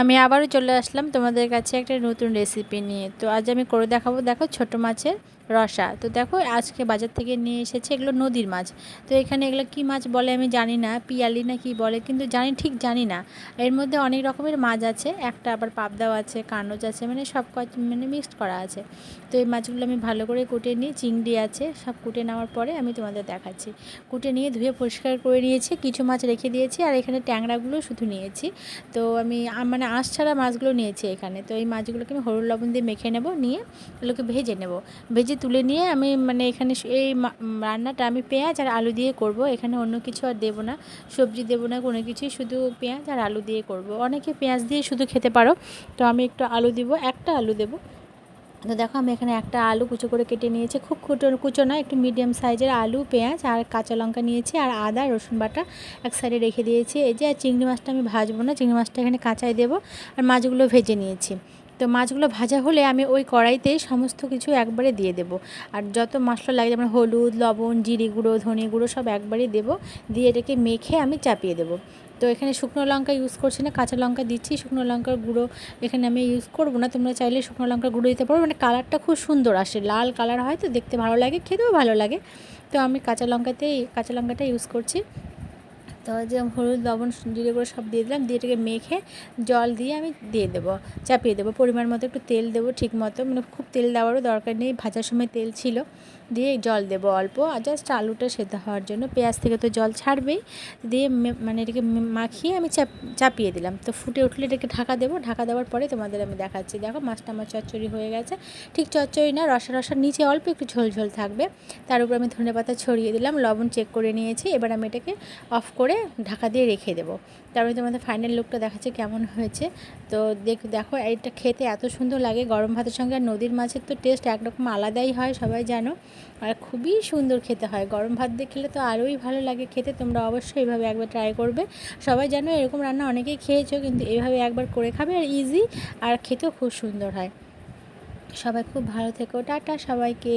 আমি আবারও চলে আসলাম তোমাদের কাছে একটা নতুন রেসিপি নিয়ে। তো আজ আমি করে দেখাবো, দেখো ছোট মাছের রসা। তো দেখো, আজকে বাজার থেকে নিয়ে এসেছে এগুলো নদীর মাছ। তো এখানে এগুলো কি মাছ বলে আমি জানি না, পিয়ালি না কি বলে, কিন্তু জানি, ঠিক জানি না। এর মধ্যে অনেক রকমের মাছ আছে, একটা আবার পাবদাও আছে, কানজ আছে মানে সব মানে মিক্সড করা আছে। তো এই মাছগুলো আমি ভালো করে কুটে নিই, চিংড়ি আছে, সব কুটে নেওয়ার পরে আমি তোমাদের দেখাচ্ছি। কুটে নিয়ে ধুয়ে পরিষ্কার করে নিয়েছি, কিছু মাছ রেখে দিয়েছি, আর এখানে ট্যাংরাগুলো শুধু নিয়েছি। তো আমি মানে আঁশ ছাড়া মাছগুলো নিয়েছি এখানে। তো এই মাছগুলোকে আমি হলুদ লবণ দিয়ে মেখে নেব, নিয়ে এগুলোকে ভেজে নেব। ভেজে তুলে নিয়ে আমি মানে এখানে এই রান্নাটা আমি পেঁয়াজ আর আলু দিয়ে করব। এখানে অন্য কিছু আর দেবো না। সবজি দেবো না, কোনো কিছুই, শুধু পেঁয়াজ আর আলু দিয়ে করব। অনেকে পেঁয়াজ দিয়ে শুধু খেতে পারো। তো আমি একটু আলু দিব, একটা আলু দেবো। তো দেখো আমি এখানে একটা আলু কুচো করে কেটে নিয়েছি। খুব কুটো, কুচো না, একটু মিডিয়াম সাইজের আলু, পেঁয়াজ আর কাঁচা লঙ্কা নিয়েছি আর আদা, রসুন বাটা এক সাইডে রেখে দিয়েছি। এই যে চিংড়ি মাছটা আমি ভাজবো না, চিংড়ি মাছটা এখানে কাঁচাই দেবো। আর মাছগুলো ভেজে নিয়েছি। তো মাছগুলো ভাজা হলে আমি ওই কড়াইতেই সমস্ত কিছু একবারে দিয়ে দেবো। আর যত মশলা লাগে, যেমন হলুদ, লবণ, জিরি গুঁড়ো, ধনে গুঁড়ো, সব একবারে দেবো। দিয়ে এটাকে মেখে আমি চাপিয়ে দেবো। তো এখানে শুকনো লঙ্কা ইউজ করছি না, কাঁচা লঙ্কা দিচ্ছি, শুকনো লঙ্কার গুঁড়ো এখানে আমি ইউজ করব না। তোমরা চাইলে শুকনো লঙ্কার গুঁড়ো দিতে পারো মানে কালারটা খুব সুন্দর আসে। লাল কালার হয় তো, দেখতে ভালো লাগে, খেতেও ভালো লাগে। তো আমি কাঁচা লঙ্কাতেই, কাঁচা লঙ্কাটা ইউজ করছি। তো যে হলুদ, লবণ জিরে করে সব দিয়ে দিলাম। দিয়ে এটাকে মেখে জল দিয়ে আমি দিয়ে দেবো, চাপিয়ে দেবো। পরিমাণ মতো একটু তেল দেবো ঠিক মতো। মানে খুব তেল দেওয়ারও দরকার নেই, ভাজার সময় তেল ছিল। দিয়ে জল দেবো অল্প আর জাস্ট আলুটা সেদ্ধ হওয়ার জন্য। পেঁয়াজ থেকে তো জল ছাড়বেই। দিয়ে মানে এটাকে মাখিয়ে আমি চাপ, চাপিয়ে দিলাম। তো ফুটে উঠলে এটাকে ঢাকা দেবো। ঢাকা দেওয়ার পরে তোমাদের আমি দেখাচ্ছি। দেখো মাছটা আমার চচ্চড়ি হয়ে গেছে। ঠিক চচ্চড়ি না, রসা রসার নিচে অল্প একটু ঝোল ঝোল থাকবে। তার উপর আমি ধনে পাতা ছড়িয়ে দিলাম, লবণ চেক করে নিয়েছি। এবার আমি এটাকে অফ করে ঢাকা দিয়ে রেখে দেবো। তারপরে তোমাদের ফাইনাল লুকটা দেখাচ্ছে কেমন হয়েছে। তো দেখ, দেখো, এটা খেতে এত সুন্দর লাগে। গরম ভাতের সঙ্গে আর নদীর মাছের তো টেস্ট একরকম আলাদাই হয়, সবাই জানো। আর খুবই সুন্দর খেতে হয়। গরম ভাত দিয়ে খেলে তো আরোই ভালো লাগে খেতে। তোমরা অবশ্যই এইভাবে একবার ট্রাই করবে। সবাই জানো, এরকম রান্না অনেকেই খেয়েছো, কিন্তু এভাবে একবার করে খাবে আর ইজি আর খেতেও খুব সুন্দর হয়। সবাই খুব ভালো থেকো। টাটা সবাইকে।